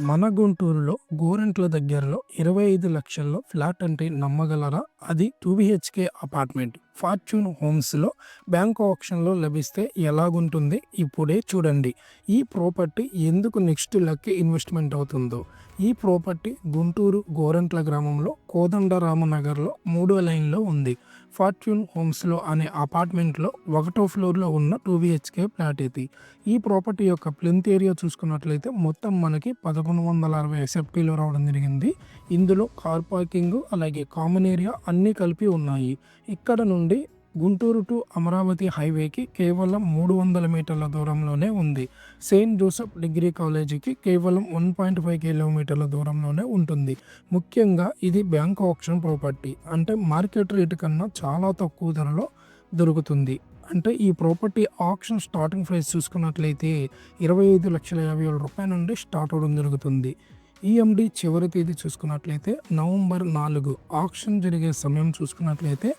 మన గుంటూరులో గోరెంట్ల దగ్గరలో ఇరవై ఐదు లక్షల్లో ఫ్లాట్ అంటే నమ్మగలరా? అది టూ బిహెచ్కే అపార్ట్మెంట్. ఫార్చ్యూన్ హోమ్స్లో బ్యాంక్ ఆప్షన్లో లభిస్తే ఎలాగుంటుంది? ఇప్పుడే చూడండి. ఈ ప్రాపర్టీ ఎందుకు నెక్స్ట్ లక్కి ఇన్వెస్ట్మెంట్ అవుతుందో. ఈ ప్రాపర్టీ గుంటూరు గోరంట్ల గ్రామంలో కోదండరామనగర్లో మూడో లైన్లో ఉంది. ఫార్చ్యూన్ హోమ్స్లో అనే అపార్ట్మెంట్లో ఒకటో ఫ్లోర్లో ఉన్న టూ బిహెచ్కే ఫ్లాట్ ఇది. ఈ ప్రాపర్టీ యొక్క ప్లింత్ ఏరియా చూసుకున్నట్లయితే మొత్తం మనకి పదకొండు వందల అరవై ఎస్ఎఫ్టీలో రావడం జరిగింది. ఇందులో కార్ పార్కింగ్ అలాగే కామన్ ఏరియా అన్నీ కలిపి ఉన్నాయి. ఇక్కడ నుండి గుంటూరు టు అమరావతి హైవేకి కేవలం మూడు వందల మీటర్ల దూరంలోనే ఉంది. సెయింట్ జోసెఫ్ డిగ్రీ కాలేజీకి కేవలం వన్ పాయింట్ ఫైవ్ కిలోమీటర్ల దూరంలోనే ఉంటుంది. ముఖ్యంగా ఇది బ్యాంక్ ఆప్షన్ ప్రాపర్టీ. అంటే మార్కెట్ రేటు కన్నా చాలా తక్కువ ధరలో దొరుకుతుంది. అంటే ఈ ప్రాపర్టీ ఆప్షన్ స్టార్టింగ్ ప్రైస్ చూసుకున్నట్లయితే ఇరవై ఐదు లక్షల యాభై వేల రూపాయల నుండి స్టార్ట్ అవడం జరుగుతుంది. ఈఎండి చివరి తేదీ చూసుకున్నట్లయితే నవంబర్ నాలుగు. ఆక్షన్ జరిగే సమయం చూసుకున్నట్లయితే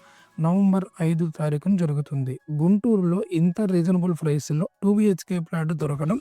నవంబర్ ఐదు తారీఖున జరుగుతుంది. గుంటూరులో ఇంత రీజనబుల్ ప్రైస్లో టూ బిహెచ్కే ఫ్లాట్ దొరకడం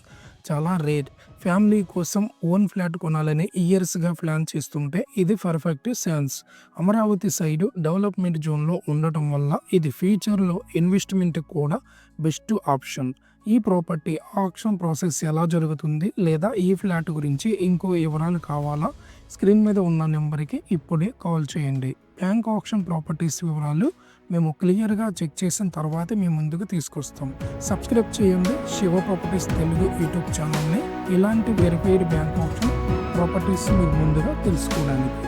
చాలా రేట్ ఫ్యామిలీ కోసం ఓన్ ఫ్లాట్ కొనాలని ఇయర్స్గా ప్లాన్ చేస్తుంటే ఇది perfect chance Amaravati side development జోన్లో ఉండటం వల్ల ఇది ఫ్యూచర్లో ఇన్వెస్ట్మెంట్ కూడా బెస్ట్ ఆప్షన్. ఈ ప్రాపర్టీ ఆక్షన్ ప్రాసెస్ ఎలా జరుగుతుంది లేదా ఈ ఫ్లాట్ గురించి ఇంకో వివరాలు కావాలా? స్క్రీన్ మీద ఉన్న నెంబర్కి ఇప్పుడే కాల్ చేయండి. బ్యాంక్ ఆప్షన్ ప్రాపర్టీస్ వివరాలు మేము క్లియర్గా చెక్ చేసిన తర్వాతే మేము ముందుకు తీసుకొస్తాం. సబ్స్క్రైబ్ చేయండి. శివ ప్రాపర్టీస్ తెలుగు యూట్యూబ్ ఛానల్ని ఇలాంటి వెరిఫైడ్ బ్యాంక్ ఆప్షన్ ప్రాపర్టీస్ మీరు ముందుగా తెలుసుకోవడానికి.